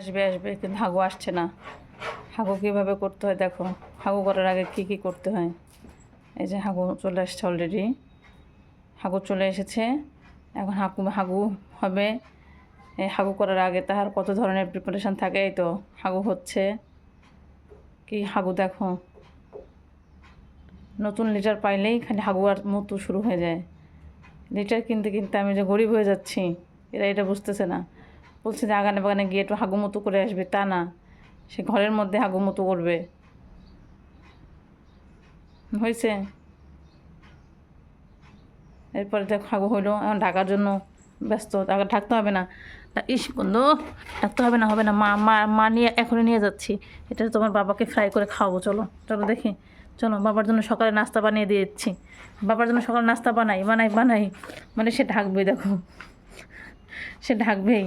আসবে আসবে, কিন্তু হাগু আসছে না। হাগু কীভাবে করতে হয় দেখো। হাগু করার আগে কী কী করতে হয়? এই যে হাগু চলে আসছে অলরেডি হাগু চলে এসেছে। এখন হাগু হাগু হবে। এই হাগু করার আগে তাহার কত ধরনের প্রিপারেশান থাকে এই তো? হাগু হচ্ছে কি? হাগু দেখো। নতুন লিটার পাইলেই খালি হাগু আর মতো শুরু হয়ে যায়। লিটার কিনতে কিনতে আমি যে গরিব হয়ে যাচ্ছি, এরা এটা বুঝতেছে না। বলছে যে আগানে বাগানে গিয়ে একটু হাগু মতো করে আসবে, তা না। সে ঘরের মধ্যে হাগু মতো করবে। হয়েছে। এরপরে দেখ হাগু হইল, এখন ঢাকার জন্য ব্যস্ত, তাকে ঢাকতে হবে না। ইস বন্ধু, ঢাকতে হবে না হবে না। মা মা মা নিয়ে এখনই নিয়ে যাচ্ছি। এটা তোমার বাবাকে ফ্রাই করে খাওয়াবো, চলো। চলো দেখি। চলো, বাবার জন্য সকালে নাস্তা বানিয়ে দিয়ে দিচ্ছি বাবার জন্য সকালে নাস্তা বানাই বানাই বানাই। মানে সে ঢাকবে, দেখো। সে ঢাকবেই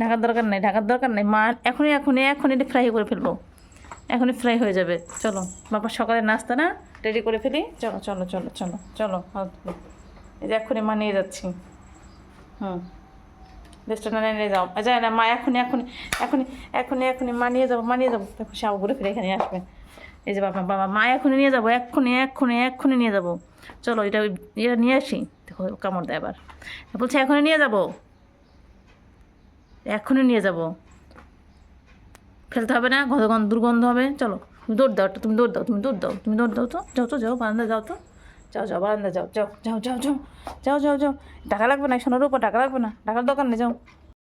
ঢাকার দরকার নেই, ঢাকার দরকার নেই। মা, এখনই এখনই এখনই এটা ফ্রাই করে ফেলব। এখনই ফ্রাই হয়ে যাবে। চলো, বাবা সকালে নাস্তা না রেডি করে ফেলি। চলো চলো চলো চলো চলো এই যে এক্ষুনি মা নিয়ে যাচ্ছি। হুম। রেস্টুরেন্টে নিয়ে যাও। যায় না, মা, এখনই এখনই এখনই এখনই এখনই মা নিয়ে যাব, মা নিয়ে যাব। দেখো সে ঘুরে ফিরে এখানে আসবে। এই যে বাবা বাবা, মা, এখনই নিয়ে যাব এক্ষুনি এক্ষুনি এক্ষুনি নিয়ে যাব। চলো, এটা এটা নিয়ে আসি। দেখো, কামড় দেয় আবার। বলছে, এখনই নিয়ে যাব। এখনই নিয়ে যাব। ফেলতে হবে না, গন্ধ দুর্গন্ধ হবে। চলো, তুমি দৌড় দাও তুমি দৌড় দাও, তুমি দৌড় দাও, তুমি দৌড় দাও তো। যাও তো, যাও বারান্দা যাও তো। যাও যাও বারান্দা যাও যাও যাও যাও যাও যাও যাও যাও। টাকা লাগবে না সোনার উপর টাকা লাগবে না। টাকার দোকান নেই যাও।